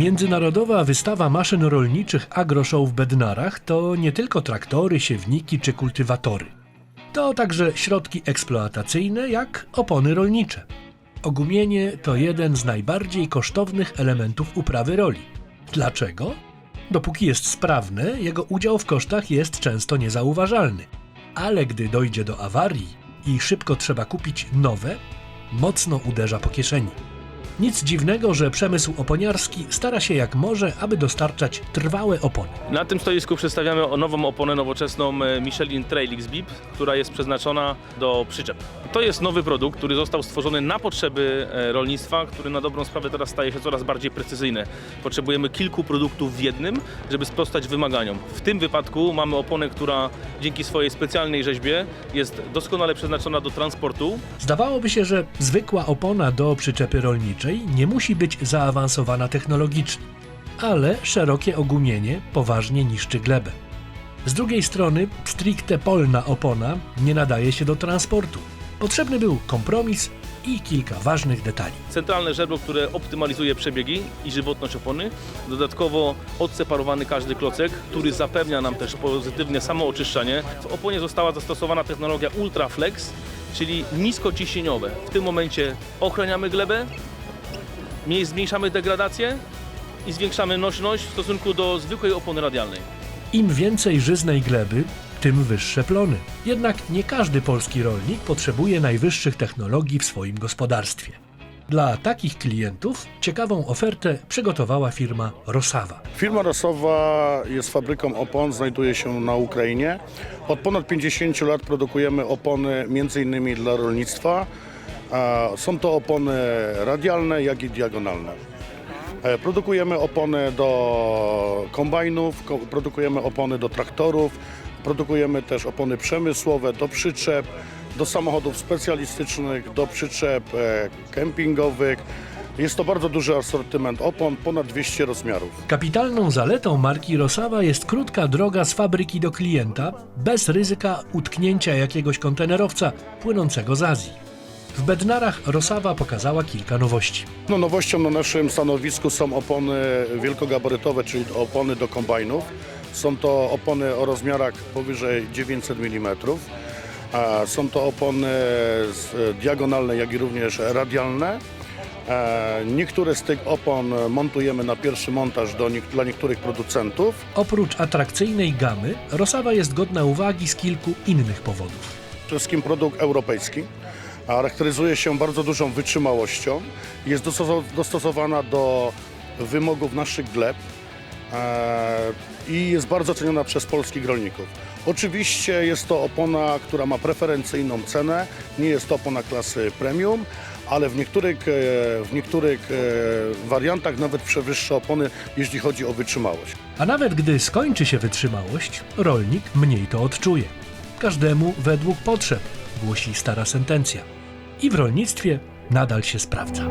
Międzynarodowa wystawa maszyn rolniczych AgroShow w Bednarach to nie tylko traktory, siewniki czy kultywatory. To także środki eksploatacyjne jak opony rolnicze. Ogumienie to jeden z najbardziej kosztownych elementów uprawy roli. Dlaczego? Dopóki jest sprawne, jego udział w kosztach jest często niezauważalny. Ale gdy dojdzie do awarii i szybko trzeba kupić nowe, mocno uderza po kieszeni. Nic dziwnego, że przemysł oponiarski stara się jak może, aby dostarczać trwałe opony. Na tym stoisku przedstawiamy nową oponę nowoczesną e, Michelin Trail X-Bip, która jest przeznaczona do przyczep. To jest nowy produkt, który został stworzony na potrzeby e, rolnictwa, który na dobrą sprawę teraz staje się coraz bardziej precyzyjny. Potrzebujemy kilku produktów w jednym, żeby sprostać wymaganiom. W tym wypadku mamy oponę, która dzięki swojej specjalnej rzeźbie jest doskonale przeznaczona do transportu, Zdawałoby się, że zwykła opona do przyczepy rolniczej nie musi być zaawansowana technologicznie, ale szerokie ogumienie poważnie niszczy glebę. Z drugiej strony, stricte polna opona nie nadaje się do transportu. Potrzebny był kompromis i kilka ważnych detali. centralne żebro, które optymalizuje przebiegi i żywotność opony. Dodatkowo odseparowany każdy klocek, który zapewnia nam też pozytywne samooczyszczanie. W oponie została zastosowana technologia Ultraflex, czyli niskociśnieniowe. W tym momencie ochraniamy glebę, mniej zmniejszamy degradację i zwiększamy nośność w stosunku do zwykłej opony radialnej. Im więcej żyznej gleby, tym wyższe plony. Jednak nie każdy polski rolnik potrzebuje najwyższych technologii w swoim gospodarstwie. Dla takich klientów ciekawą ofertę przygotowała firma Rosawa. Firma Rosowa jest fabryką opon, znajduje się na Ukrainie. Od ponad 50 lat produkujemy opony m.in. dla rolnictwa. Są to opony radialne, jak i diagonalne. E, Produkujemy opony do kombajnów, ko- produkujemy opony do traktorów, produkujemy też opony przemysłowe do przyczep, do samochodów specjalistycznych, do przyczep e, kempingowych. Jest to bardzo duży asortyment opon, ponad 200 rozmiarów. Kapitalną zaletą marki Rosawa jest krótka droga z fabryki do klienta, bez ryzyka utknięcia jakiegoś kontenerowca płynącego z Azji. W Bednarach Rosawa pokazała kilka nowości. No, nowością na naszym stanowisku są opony wielkogabarytowe, czyli opony do kombajnów. Są to opony o rozmiarach powyżej 900 mm. Są to opony z- diagonalne, jak i również radialne. E, Niektóre z tych opon montujemy na pierwszy montaż do, dla niektórych producentów. Oprócz atrakcyjnej gamy, Rosawa jest godna uwagi z kilku innych powodów. Przede wszystkim produkt europejski. A Charakteryzuje się bardzo dużą wytrzymałością. Jest dostosow- dostosowana do wymogów naszych gleb e, i jest bardzo ceniona przez polskich rolników. Oczywiście jest to opona, która ma preferencyjną cenę. Nie jest to opona klasy premium, ale w niektórych, e, w niektórych e, wariantach nawet przewyższa opony, jeśli chodzi o wytrzymałość. A nawet gdy skończy się wytrzymałość, rolnik mniej to odczuje. Każdemu według potrzeb, głosi stara sentencja. I w rolnictwie nadal się sprawdza.